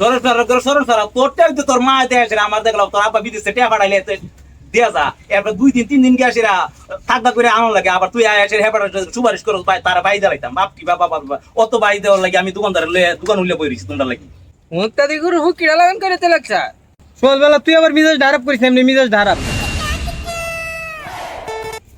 সরল করে সরল সরল তোরটাই তো তোর মা দেখে আমার দেখলাম তোর আব্বা বিদেশে টিয়া পাঠাইলে দিয়া যা। এরপর দুই দিন তিন দিন গিয়ে আসিরা থাকবা করে আনো লাগে আবার তুই আয় আসে হেপার সুপারিশ করো ভাই তারা বাই দাঁড়াইতাম বাপ কি বাবা বাবা অত বাই দেওয়ার লাগে আমি দোকানদারের লয়ে দোকান উল্লে বই রয়েছি তোমরা লাগি। মুক্তাদি গুরু হুকিরা লাগান করে তে লাগছা সকালবেলা তুই আবার মিজাজ ধারাপ করিস এমনি মিজাজ ধারাপ।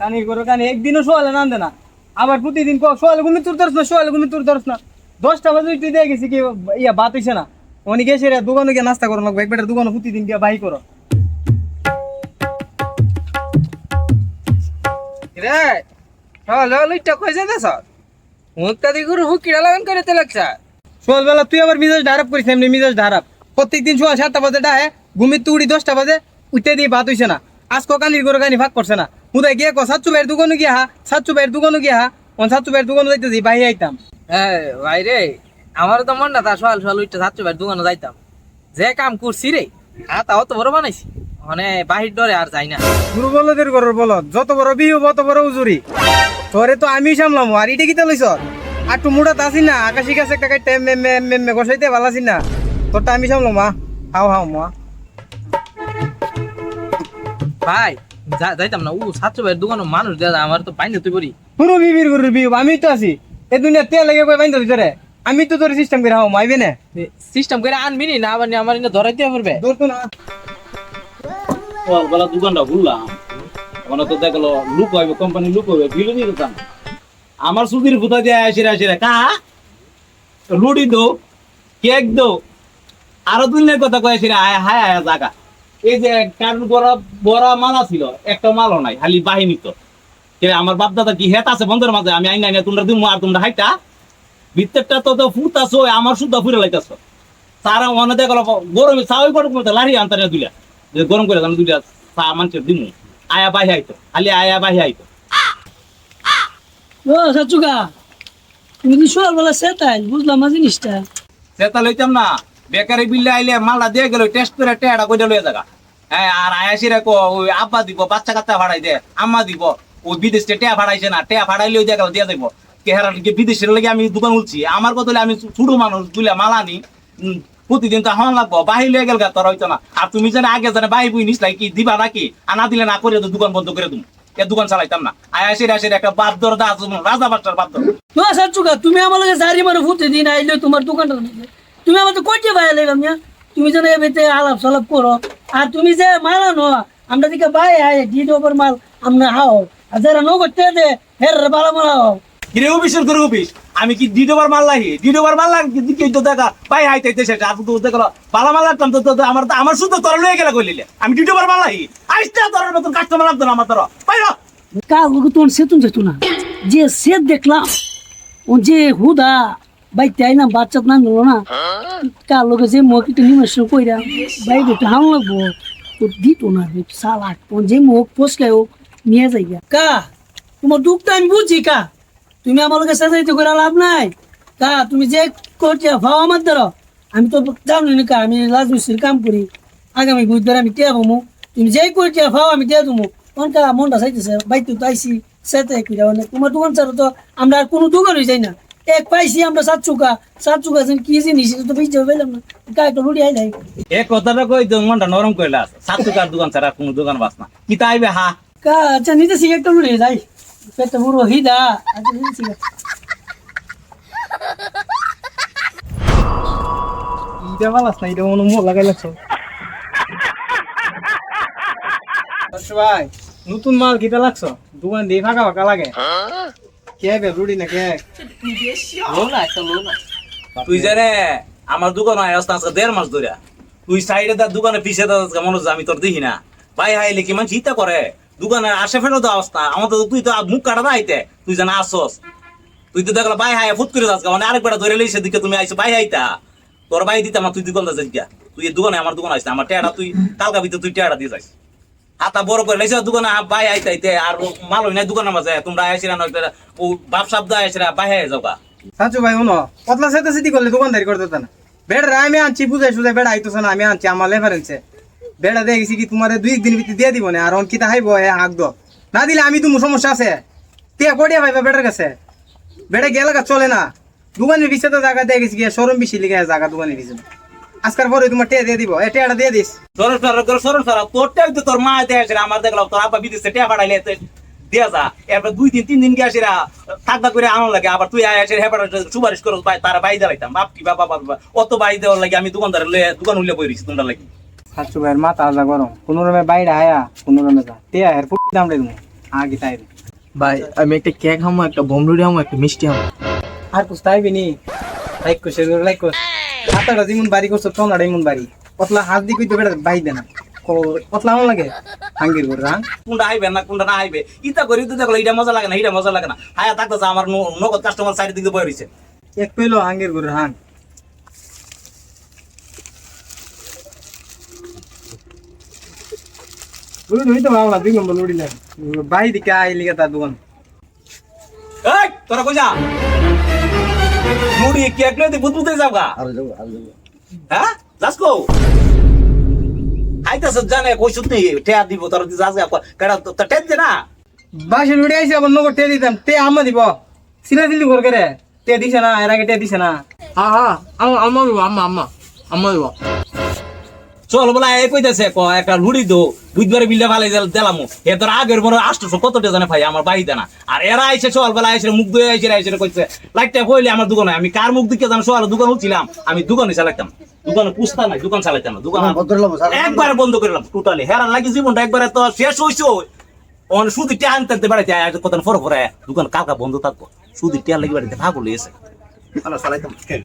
কানি করো কানি একদিনও সোয়ালে নাম না। আবার প্রতিদিন সোয়ালে তোর না সোয়ালে তোর না। দশটা বাজে তুই দিয়ে গেছি কি ইয়া বাত হইছে না। অনেক গেছে রে দোকানে গিয়ে নাস্তা করো লাগবে। একবার দোকানে প্রতিদিন গিয়ে বাই করো। রে চল লইটা কই যাইতেছ? মুক্তাদি গুরু হুকিরা লাগান করে তে লাগছা। সকালবেলা তুই আবার মিজাজ ধারাপ করিস এমনি মিজাজ ধারাপ প্রত্যেকদিন সোয়া সাতটা বাজে ডাহে ঘুমির তুড়ি দশটা বাজে উঠতে দিয়ে বাত হইছে না। আজকে কানির করে কানি ভাগ করছে না। মুদায় গিয়ে ক সাতচু ভাইয়ের দোকানে গিয়া হা সাতচু ভাইয়ের দোকানে গিয়া হা। অন সাতচু ভাইয়ের দোকানে যাইতেছি বাহি আইতাম। হ্যাঁ ভাই রে আমার তো মন না তা সকাল সকাল উঠতে সাতশো ভাই দোকানে যাইতাম। যে কাম করছি রে হ্যাঁ তো বড় বানাইছি। মানে বাহির ডরে আর যাই না। গুরু বলদের ঘরের বলত যত বড় বিহু অত বড় উজুরি। তোরে তো আমি সামলাম আর ইটা কিতা লইছ? আর টু মুড়া তাসি না আকাশি গাছ একটা কাটতে মে গসাইতে ভালাসি না। তোরটা আমি সামলাম মা হাও হাও মা। ভাই যা- যাইতাম না। ও সাতশো ভাইয়ের দোকানে মানুষ দেয়া আমার তো পাইনি তুই করি। পুরো বিবির গুরুর বিহু আমি তো আছি। এ দুনিয়া তেল লেগে কই বাইন্দা ভিতরে আমি তো তোর সিস্টেম করে হাও মাইবে না? সিস্টেম করে আনবি নি না আবার নি আমার ইনে ধরাই দিয়ে পড়বে দূর তো না। সকালবেলা দোকানটা ঘুরলাম। ওখানে তো দেখল লুক হইবে কোম্পানি লুক হইবে বিলু দিয়ে দিতাম আমার সুদির ভুতা দিয়ে আসিরা আসিরা কা? লুডি দো কেক দো। আরও দুনিয়ার কথা কয়ে আসিরা আয় হায় আয় জাগা। এই যে কারণ বড় বড় মালা ছিল একটা মালও নাই খালি বাহিনী তো। কে আমার বাপ দাদা কি হেত আছে বন্ধের মাঝে আমি আইন না তোমরা দিমু আর তোমরা হাইটা। ভিতরটা তো তো ফুটাছো আমার সুদ্ধা ফুরে লাইতাছো। সারা মনে দেখল গরমে চাওয়াই লারি আনতারে দুইটা যে গরম করে জানো দুইটা চা মানুষের দিমু। আয়া বাহি আইতো খালি আয়া বাহি আইতো। ও সাচুকা তুমি কি সকালবেলা সেটাই বুঝলাম না জিনিসটা। সেটা লইতাম না বেকারি বিল্লে আইলে মালটা দিয়ে গেল টেস্ট করে টেড়া করে লইয়া হ্যাঁ আর আয়াসিরা কো ওই আব্বা দিব বাচ্চা কাচ্চা ভাড়াই দে আম্মা দিব ওই বিদেশ টেয়া ভাড়াইছে না টেয়া ভাড়াইলে ওই দেখা দিয়ে দেবো কেহারা বিদেশের লাগে আমি দোকান উঠছি আমার হলে আমি ছোট মানুষ তুলে মালানি। প্রতিদিন তো হন লাগবো। বাহির লয়ে গেল তোর হইতো না। আর তুমি জানে আগে জানে বাহি বুই নিস কি দিবা নাকি? আর না দিলে না করে তো দোকান বন্ধ করে তুমি এ দোকান চালাইতাম না। আয়াসির আসির একটা বাপ দর দা রাজা বাচ্চার বাপ দর ও সাচুকা তুমি আমার লগে জারি মারো ফুটে দিন আইলে তোমার দোকানটা। তুমি আমার তো কইতে ভাই লাগাম না তুমি যেন এবেতে আলাপ সালাপ করো। আর তুমি যে মালা নো আমরা দিকে বাই আয় দি ওপর মাল আমরা হাও। আর যারা নো করতে দে, হের বালা মালা হাও। কিরে অফিসের করে অফিস আমি কি দ্বিতীয়বার মাল লাগি দ্বিতীয়বার মাল লাগি দিকে তো দেখা পাই হাইতে সেটা। আর তো দেখল বালা মাল লাগতাম তো আমার আমার শুধু তোর লয়ে গেলে কইলিলে। আমি দ্বিতীয়বার মাল লাগি আইসটা তোর মতন কাস্টমার লাগতো না আমার তোর। না। কা লোক তোমার সেতুন যেত না? যে সেত দেখলাম, ও যে হুদা, ভাই তাই না, বাচ্চা না নিল না। কার লোকে যে মুখ একটু নিমেষণ কইরা, ভাই একটু হাম লাগবো। তো দিত না সালাক, ও যে মুখ পোষকায় ও নিয়ে যাই কা, তোমার দুঃখটা আমি বুঝছি কা? তুমি আমার লোকে সাজাইতে করে লাভ নাই। কা তুমি যে করছে ভাও আমার দ্বারা আমি তো জানি না কা আমি রাজমিস্ত্রির কাম করি। আগামী বুধবার আমি টিয়া পাবো তুমি যেই করছে ভাও আমি টিয়া দেবো তখন কা মনটা চাইতেছে বাইতে তো আইসি সেতে কইরা মানে তোমার দোকান ছাড়া তো আমরা আর কোনো দোকানই যাই না। এক পাইছি আমরা সাত চুকা সাত চুকা কি জিনিস তো বুঝতে পারলাম না। একটা লুড়ি আই যায় এ কথাটা কই তো মনটা নরম কইলা সাতু কার দোকান ছাড়া কোনো দোকান বাস না। কি তাইবে হা? কা আচ্ছা নিতে শিখে একটা লুড়ি যাই। পেটটা পুরো হিদা নিতে শিখে ইটা ভালাস না এটা মনে মুখ লাগাই লাগছো। ভাই নতুন মাল কিটা লাগছো? দোকান দিয়ে ফাঁকা ফাঁকা লাগে। কে বে রুডি না কে একটা তুই জানে আমার দোকান হয় আসতে আজকে দেড় মাস ধরে তুই সাইডে তার দোকানে পিছিয়ে দাও মনে হচ্ছে আমি তোর দেখি না। ভাই হাইলে কি মানুষ চিন্তা করে? দোকানে আসে ফেরত অবস্থা। আমার তো তুই তো মুখ কাটা আইতে। তুই জানা আসস। তুই তো দেখলা বাই হাই ফুট করে যাস মানে আরেকবার ধরে লইছে দিকে তুমি আইছো বাই হাইতা। তোর বাই দিতাম আমার তুই দোকান যাস গিয়া। তুই এই দোকানে আমার দোকান আইছে আমার টেয়াটা তুই কালকা ভিতরে তুই টেয়াটা দিয়ে যাইস হাতা বড় করে লাইছে দোকানে ভাই আইতে আইতে। আর মাল হই না দোকানের মাঝে, তোমরা আইছিলা নয়তো ও বাপ সাপ দা আইছিলা ভাই হাই যাও গা। সাচু ভাই, শুনো, পতলা সেটা সিটি করলে দোকানদারি করতে না। বেড়া, আমি আনছি, বুঝাই সুঝাই বেড়া আইতো না, আমি আনছি, আমার লেফারেন্সে বেড়া দেখেছি কি তোমার দুই দিন ভিতরে দিয়ে দিব না? আর অন কিতা হাইব হে হাক দো। না দিলে আমি তুমি সমস্যা আছে। তিয়া কড়িয়া ভাইবা বেটার কাছে। বেড়া গেলে চলে না। দোকানের পিছিয়ে তো জায়গা দেখেছি গিয়ে, শোরুম বেশি লিখে জায়গা দোকানের পিছিয়ে আজকার পরে তোমার টিয়া দিয়ে দিব। এ টিয়াটা দিয়ে দিস। সরল সরল করে সরল সরল তোরটাই তো তোর মা দেয় আসে আমার দেখলাম তোর আব্বা বিদেশে টিয়া পাঠাইলে, তো দিয়া যা। এরপর দুই দিন, তিন দিন গে আসিরা থাকবা করে আনো লাগে। আবার তুই আসে হেবার সুপারিশ করো তারা বাই দিলাইতাম বাপ কি বাবা বাবা অত বাই দেওয়ার লাগে, আমি দোকানদার দোকান উল্লে বই রয়েছি তোমরা লাগি। সাতশো ভাইয়ের মাথা আলাদা গরম। কোনো রমে বাইরে আয়া কোনো রমে যা। টিয়া এর ফুটি দাম রে তুমি আগে তাই ভাই আমি একটা কেক হামো একটা বোমরুটি হামো একটা মিষ্টি হামো। আর কুছ তাইবি নি লাইক কর লাইক কর হাতাটা যেমন বাড়ি করছ তোমরা এমন বাড়ি। পতলা হাত দি কইতে বেড়া বাই দে না ও- পতলা আমার লাগে? হাঙ্গির করে হ্যাঁ? কোনটা আইবে না কোনটা না আইবে? ইতা করি তো দেখল এটা মজা লাগে না এটা মজা লাগে না। হায়া থাকতেছে আমার নগদ কাস্টমার সাইড দিকে বই রয়েছে এক পেল হাঙ্গির করে হাং লুড়ি লুড়ি তো ভাবলা দুই নম্বর লুড়ি লাগে বাই দিকে আইলি তার দোকান এই তোরা কই যা মুড়ি কেক লই তুই বুদবুদে যাও গা হ্যাঁ যাস কো আইতাছ জানে কই টেয়া দিব তোর দি যাস গা কেডা তো টেন দে না বাসে লুড়ি আইসি আবার নগর টে দিতাম তে আমা দিব সিলা দিলি ঘর করে তে দিছে না এর আগে টে দিছে না হ্যাঁ হ্যাঁ দিব আম্মা আম্মা আম্মা দিব চল বলা এই কইতাছে ক একটা লুড়ি দো বুধবারে বিলটা ভালো দিলাম এ তোর আগের বড় আষ্টশো কত জানে ভাই আমার বাড়িতে না আর এরা আইসে সকাল বেলা আইসে মুখ ধুয়ে আইসে আইসে কইছে লাইটটা কইলে আমার দোকানে আমি কার মুখ দিকে জানো সকালে দোকান উঠছিলাম আমি দোকানে চালাইতাম। দোকানে পুষতাম নাই দোকান চালাইতাম না দোকান একবার বন্ধ করলাম টোটালি হেরান লাগি জীবনটা একবারে তো শেষ হইছে অন শুধু টিয়া আনতে আনতে বেড়াইতে আয় কত ফর ফরে দোকান কাকা বন্ধ থাকব। শুধু টিয়া লাগি বেড়াইতে ভাগ লেগেছে চালাইতাম।